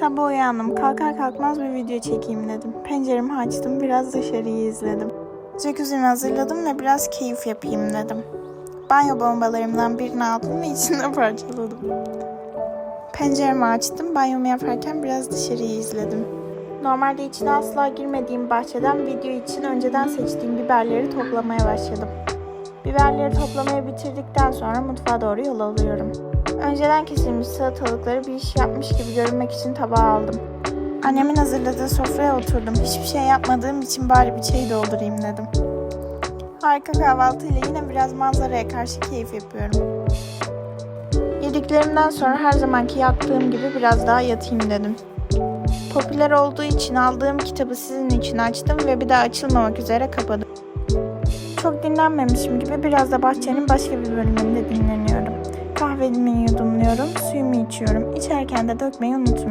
Sabah uyandım. Kalkar kalkmaz bir video çekeyim dedim. Penceremi açtım. Biraz dışarıyı izledim. Jacuzzi'mi hazırladım ve biraz keyif yapayım dedim. Banyo bombalarımdan birini aldım ve içinde parçaladım. Penceremi açtım. Banyomu yaparken biraz dışarıyı izledim. Normalde içine asla girmediğim bahçeden video için önceden seçtiğim biberleri toplamaya başladım. Biberleri toplamaya bitirdikten sonra mutfağa doğru yol alıyorum. Önceden kesilmiş salatalıkları bir iş yapmış gibi görünmek için tabağa aldım. Annemin hazırladığı sofraya oturdum. Hiçbir şey yapmadığım için bari bir çay doldurayım dedim. Harika kahvaltıyla yine biraz manzaraya karşı keyif yapıyorum. Yediklerimden sonra her zamanki yattığım gibi biraz daha yatayım dedim. Popüler olduğu için aldığım kitabı sizin için açtım ve bir daha açılmamak üzere kapadım. Çok dinlenmemişim gibi biraz da bahçenin başka bir bölümünde dinleniyorum. Kahvemi yudumluyorum, suyumu içiyorum. İçerken de dökmeyi unutmuyorum.